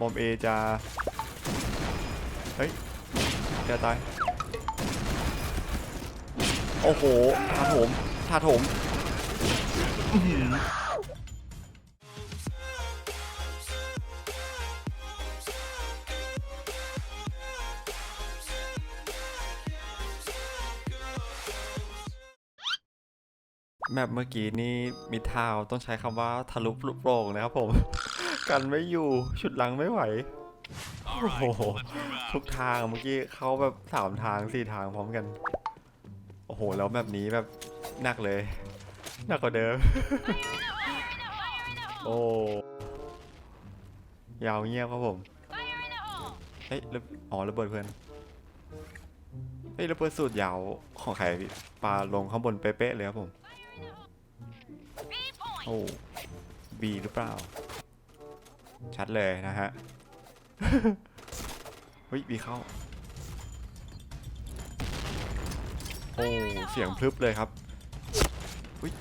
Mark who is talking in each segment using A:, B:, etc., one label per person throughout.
A: บอมเอจะเฮ้ยจะตาย โอ้โหทาโถมทาโถมแมปเมื่อกี้นี่มีทาวต้องใช้คำว่าทะลุปลุกโปร่งนะครับผม กันไม่อยู่ชุดหลังไม่ไหวโอ้โหทุกทางเมื่อกี้เขาแบบสามทางสี่ทางพร้อมกัน โอ้โห แล้วแบบนี้แบบหนักเลยหนักกว่าเดิม โอ้ยาวเงียบครับผมเฮ้ยระอ๋อระเบิดเพื่อนเฮ้ยระเบิดสูตรยาวของใครพี่ปลาลงข้างบนเป๊ะๆเลยครับผม โอ้บีหรือเปล่า ชัดเลยนะฮะเฮ้ยบีเข้า โอ้ เสียงพลึบเลยครับอุ้ย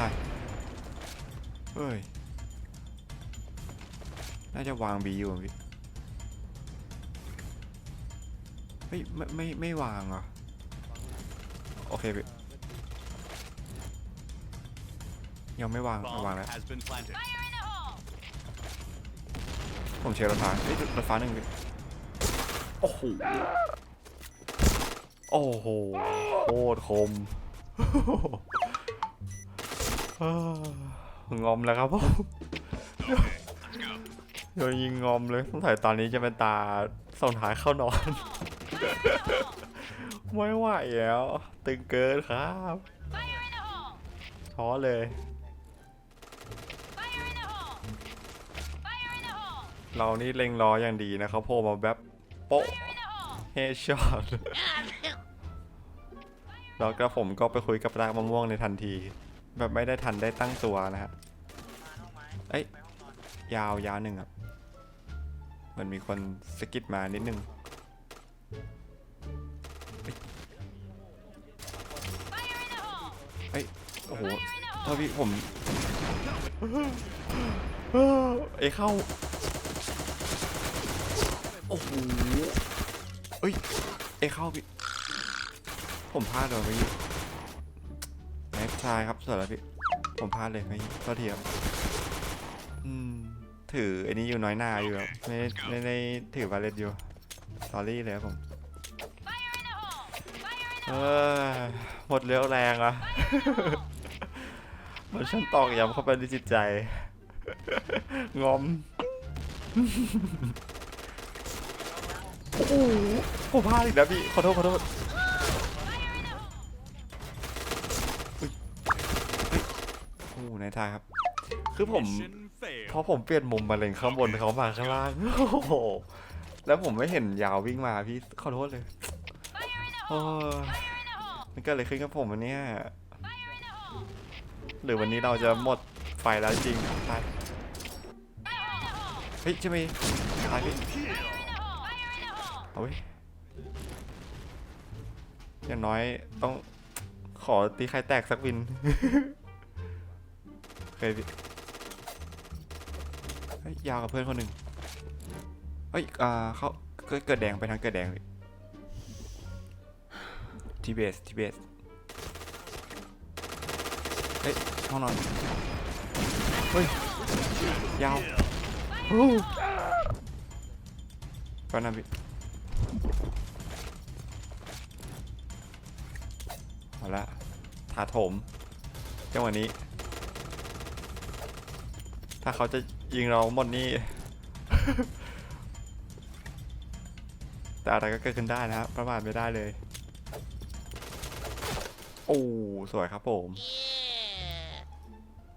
A: ตายเฮ้ย น่าจะวางบีอยู่พี่เฮ้ยไม่ไม่ไม่วางเหรอโอเคพี่ยังไม่วางวางแล้ว ผมเชียร์รถฟ้าเฮ้ยรถฟ้าหนึ่งดิโอ้โห โอ้โหโคตรคมอ้าวงอมแล้วครับผมโดนยิงงอมเลยสงสัยตอนนี้จะเป็นตาส่งท้ายเข้านอน ไม่ไหวแล้ว ตึงเกินครับท้อเลย เรานี่เล็งล้ออย่างดีนะครับโผล่มาแบบโป๊ะเฮช็อตแล้วก็ผมก็ไปคุยกับรากมะม่วงในทันที แบบไม่ได้ทันได้ตั้งตัวนะฮะเอ้ยยาวยาวหนึ่งอะเหมันมีคนสกิดมานิดนึงเอ้ยโอ้โหท่าพี่ผม เอ้เข้า อ้โหเอ้ย เอเข้าพี่ ผมพลาดเลยพี่แม็กชายครับสวยแล้วพี่ ผมพลาดเลยพี่โทษทีครับอืม ถืออ้นี้อยู่น้อยหน้าอยู่ครับไม่ได้ไม่ได้ถือบาเลตอยู่สอรี่เลยครับผม เออหมดเรี่ยวแรงอะ มันช่างตอกย้ำเข้าไปในจิตใจ งอม โอ้โหผมพลาดอีกแล้วพี่ ขอโทษขอโทษอุ๊ยเฮ้ยโอ้โหในทางครับ คือผม
B: Mission
A: พอ
B: failed.
A: ผมเปลี่ยนมุมมาเลนข้างบนเขามาข้างล่าง โอ้โห แล้วผมไม่เห็นยาววิ่งมาพี่ ขอโทษเลยโอ้ยมันเกิดอะไรขึ้นกับผมวันเนี้ยหรือวันนี้เราจะหมดไฟแล้วจริงตายเฮ้ยใช่ไหมตายพี่ เอาเว้ยอย่างน้อยต้องขอตีใครแตกสักวินเคยยาวกับเพื่อนคนหนึ่งเฮ้ยอ่าเขาเกิดเกิดแดงไปทางเกิดแดงเลยทีเบสทีเบสเฮ้ยห้องนอนเฮ้ยยาวโอ้ก็น่าพี่ เอาละถาโถมจังหวะนี้ ถ้าเขาจะยิงเราหมดนี่ แต่อะไรก็เกิดขึ้นได้นะครับ ประมาทไม่ได้เลย โอ้สวยครับผม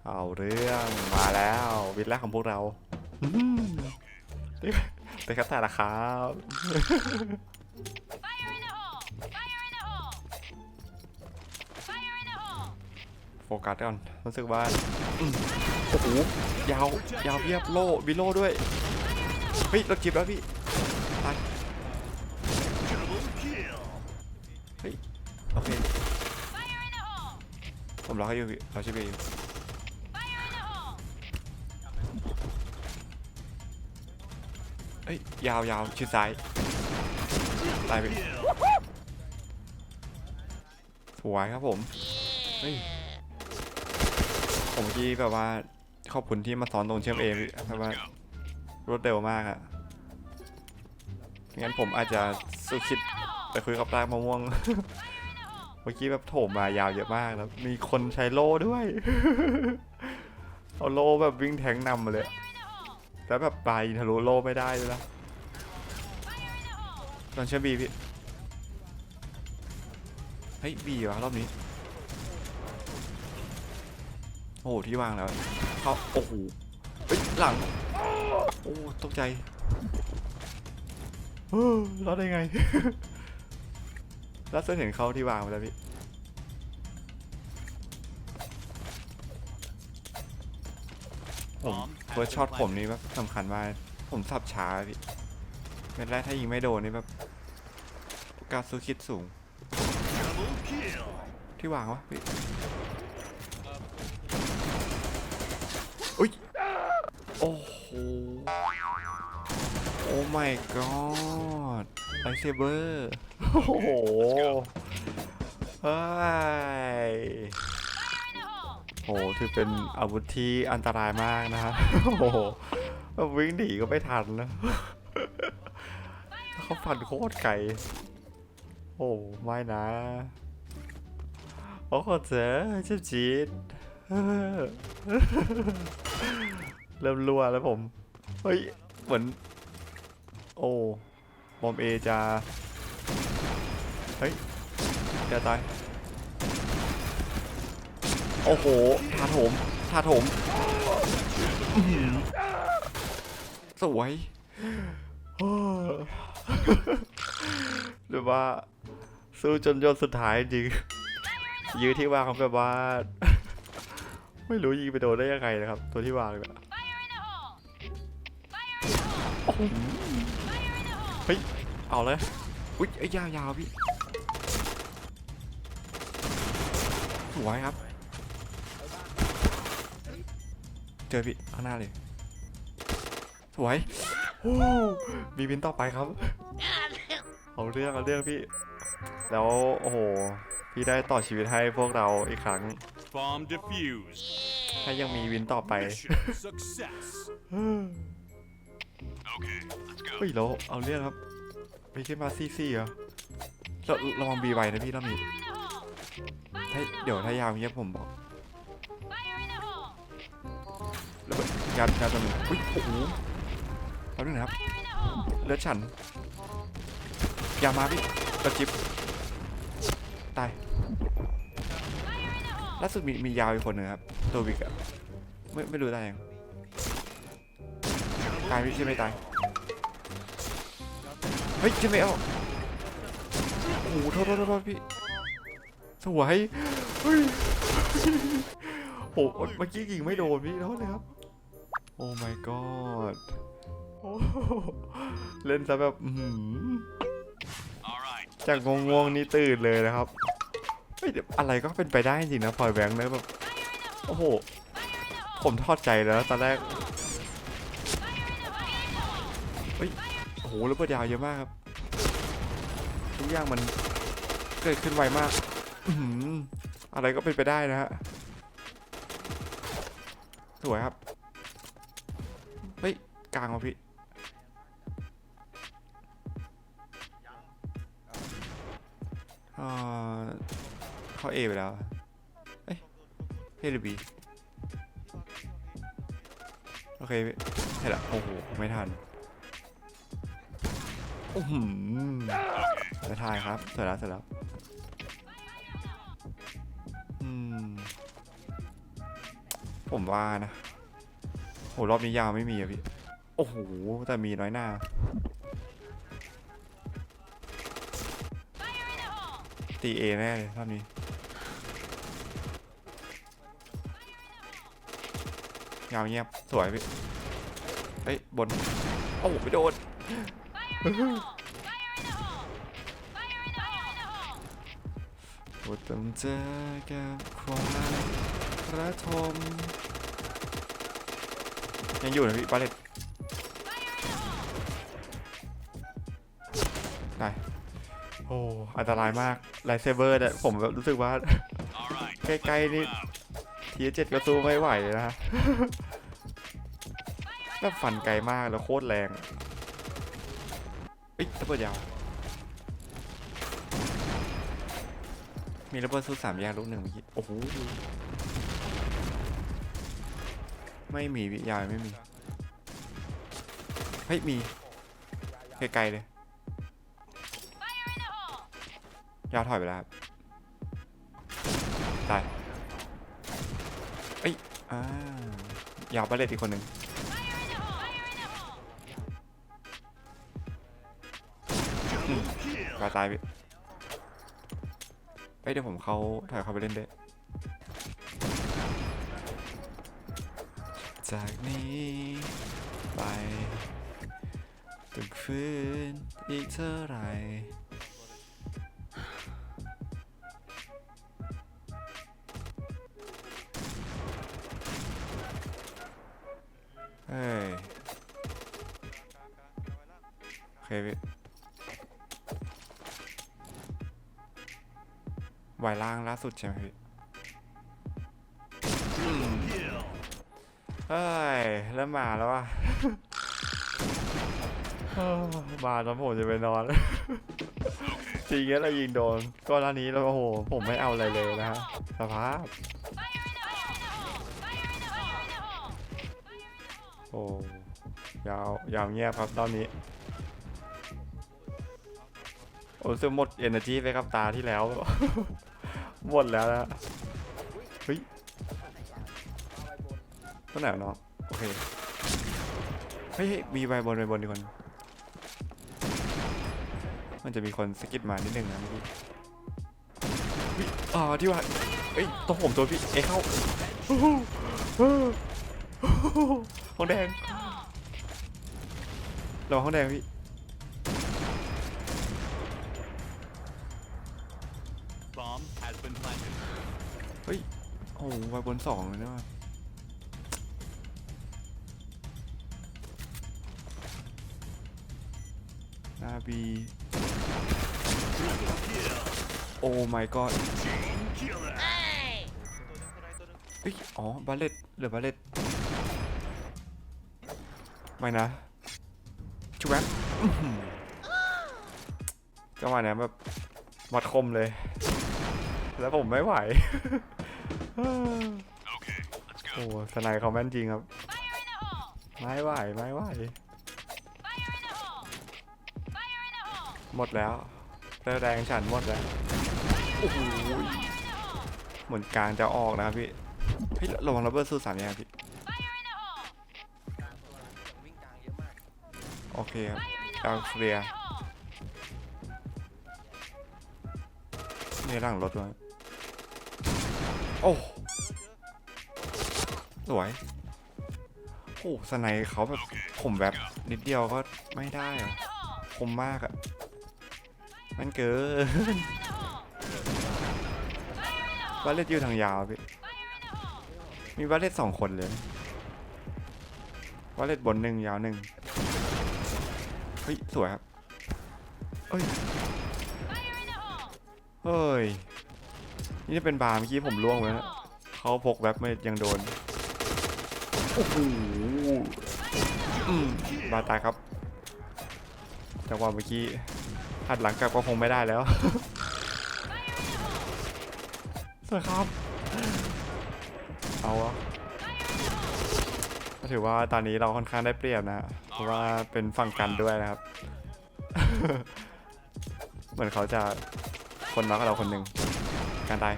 A: เอาเรื่องมาแล้ว วินแรกของพวกเรา อื้อหือเป็นคาถาละครับโฟกัสก่อนรู้สึกว่าอืมโอ้โหยาวยาวเพียบโล่วิโล่ด้วยเฮ้ยรถจิบแล้วพี่ตายเฮ้ยโอเคผมรอให้อยู่พี่รอชิบอยู่ เอ้ยยาวยาวชิดซ้ายตายไปสวยครับผมเฮ้ยผมเมื่อกี้แบบว่าขอบคุณที่มาสอนตรงเชื่อมเองแบบว่ารวดเร็วมากอะงั้นผมอาจจะสู้คิดไปคุยกับปลากมะม่วง เมื่อกี้แบบโถมมายาวเยอะมากแล้วมีคนใช้โล่ด้วย เอาโล่แบบวิ่งแทงนำมาเลย แล้วแบบไปทะลุโล่ไม่ได้เลยนะตอนเชื่อบีพี่เฮ้ยบีวะรอบนี้โอ้โหที่วางแล้วเขาโอ้โหเฮ้ยหลังโอ้ตกใจเฮ้อรอดได้ไงแล้วเส้นเห็นเขาที่วางไปแล้วพี่ผม ฟิร์สช็อตผมนี่แบบสำคัญมากผมสับช้าพี่เม็ดแรกถ้ายิงไม่โดนนี่แบบโอกาสสู้คิดสูง
B: Double kill.
A: ที่วางวะพี่อุ้ยโอ้โหโอ้ my god ไลท์เซเบอร์โอ้โหเฮ้ย โอ้โหถือเป็นอาวุธที่อันตรายมากนะฮะโอ้โหแบบวิ่งหนีก็ไม่ทันนะเขาฟันโคตรไกลโอ้ไม่นะโอ้โหเจ๊เจ็บจี๊ดเริ่มรัวแล้วผม เฮ้ย เหมือน โอ้บอมเอจะ เฮ้ยจะตาย โอ้โหทาโถมทาโถมสวยหรือว่า สู้จนยนสุดท้ายจริง ยื้อที่วางแบบว่า ไม่รู้ยิงไปโดนได้ยังไงนะครับ ตัวที่วางเนี่ยเฮ้ย เอาเลยอุ๊ยไอ้ยยาวๆพี่สวยครับ เจอพี่ข้างหน้าเลย สวยโอ้มีวินต่อไปครับ เอาเรื่องเอาเรื่องพี่ แล้วโอ้โห พี่ได้ต่อชีวิตให้พวกเราอีกครั้ง
B: Bomb defused.
A: ถ้ายังมีวินต่อไป
B: Mission success. Okay, let's go.
A: เฮ้ยเราเอาเรื่องครับไม่ขึ้นมาซี่ซี่เหรอเราระวังบีไว้นะพี่รอบนี้ถ้าเดี๋ยวถ้ายาวเงี้ยผมบอก แล้วแบบยัดยัดตรงนี้อุ้ยโอ้โหแป๊บนึงนะครับเลือดฉันอย่ามาพี่กระจิบตายล่าสุดมีมียาวอีกคนนึงครับตัววิกอะไม่ไม่รู้ตายยังตายพี่ใช่ไหมตายเฮ้ยจะไม่เอาโอ้โหโทษโทษโทษโทษพี่สวยเฮ้ยโอ้โหเมื่อกี้ยิงไม่โดนพี่โทษเลยครับ โอ้ my god โอ้โหเล่นซะแบบอื้อหือ
B: All right.
A: จากงงๆนี่ตื่นเลยนะครับเฮ้ยเดี๋ยวอะไรก็เป็นไปได้จริงนะพลอยแบงค์เนอะแบบ โอ้โห ผมทอดใจแล้วตอนแรกเฮ้ยโอ้โหระเบิดยาวเยอะมากครับ ทุกอย่างมันเกิดขึ้นไวมากอื้อหืออะไรก็เป็นไปได้นะฮะสวยครับเฮ้ย กลางวะพี่เอ่อเข้าเอไปแล้ว เอ้ยเอหรือบีโอเคพี่ใช่ละโอ้โห ไม่ทันโอ้โหไม่ทันครับเสร็จแล้วเสร็จแล้วอืม ผมว่านะโหรอบนี้ยาวไม่มีอะพี่ โอ้โห แต่มีน้อยหน้า ตีเอแน่เลยภาพนี้ ยาวเงียบ สวยพี่เฮ้ย บน โอ้ไปโดน อดต้องเจอกับความระทมยังอยู่นะพี่บาเล็ต ได้ โอ้ อันตรายมากไลเซเบอร์เนี่ยผมแบบรู้สึกว่า ใกล้ๆนี่ทีเจ็ดก็สู้ไม่ไหวเลยนะฮะแบบฟันไกลมากแล้วโคตรแรงเอ้ยระเบิดยาว มีระเบิดสู้สามยกลูกหนึ่งเมื่อกี้ โอ้โห ไม่มีวิยาไม่มี เฮ้ย มี ไกลๆเลย ยาวถอยไปแล้วครับตายเอ้ยอ่ายาวไปเลยอีกคนหนึ่งอืมกาตายไปเอ้ยเดี๋ยวผมเขาถอยเข้าไปเล่นด้วยจากนี้ไปตึกฟื้นอีกเท่าไหร่ พี่วายล่างล่าสุดใช่ไหมพี่เฮ้ยเริ่มมาแล้วว่ะมาตอนผมจะไปนอนจริงๆแล้วเรายิงโดนก็หน้านี้แล้วโอ้โหผมไม่เอาอะไรเลยนะฮะสภาพโอ้ยาวยาวเงียบครับตอนนี้ โอ้รู้สึกหมด energy ไปกับตาที่แล้ว หมดแล้วนะเฮ้ยต้นไหนวะเนาะโอเคเฮ้ยมีใบบนใบบนดีกว่ามันจะมีคนสกิดมานิดนึงนะเมื่อกี้เอ๋อที่ว่าเอ้ยตัวผมตัวพี่เอ้เข้าห้องแดงระวังห้องแดงพี่ อ้โหไวบนสองเลยนะนาบีโอ้ my god เฮ้ยอ๋อบาเลตเหลือบาเลตไม่นะชูแบ๊จังหวะเนี้ยแบบวัดคมเลย แล้วผมไม่ไหว
B: Okay, let's
A: โอ้
B: go.
A: สไนเขาแม่นจริงครับ ไม่ไหว ไม่ไหว หมดแล้วเลือดแรงฉันหมดแล้ว โอ้โหเหมือนกลางจะออกนะครับพี่เฮ้ยระวังระเบิดสู้สามแยกพี่ โอเคครับกลางเคลียร์นี่หลังรถด้วย โอ้สวยโอ้สไนเขาแบบผมแบบนิดเดียวก็ไม่ได้อะคมมากอะมันเกินบาเลตอยู่ทางยาวพี่มีบาเลตสองคนเลยบาเลตบนหนึ่งยาวหนึ่งเฮ้ยสวยครับเอ้ยเฮ้ย นี่จะเป็นบาร์เมื่อกี้ผมล่วงไปแล้วเขาพกแว็บไม่ยังโดน โอ้โหอืมบาตายครับ จังหวะเมื่อกี้หัดหลังกลับก็คงไม่ได้แล้วสวยครับ เอาวะก็ถือว่าตอนนี้เราค่อนข้างได้เปรียบนะ เพราะว่าเป็นฝั่งกันด้วยนะครับ เหมือนเขาจะคนน้อยกว่าเราคนหนึ่ง การตาย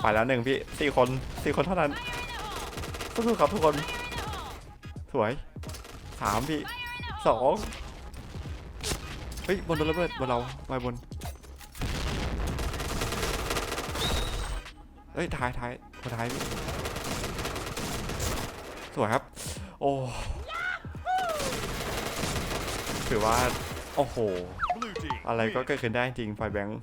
A: ไปแล้วหนึ่งพี่สี่คนสี่คนเท่านั้นสู้ๆครับทุกคน สวยสามพี่สองเฮ้ย บนโดนระเบิดบนเราไปบนเฮ้ยท้ายท้ายคนท้ายพี่สวยครับ โอ้ถือว่า โอ้โห
B: Blue team.
A: อะไรก็
B: win.
A: เกิดขึ้นได้จริงไฟแบงค์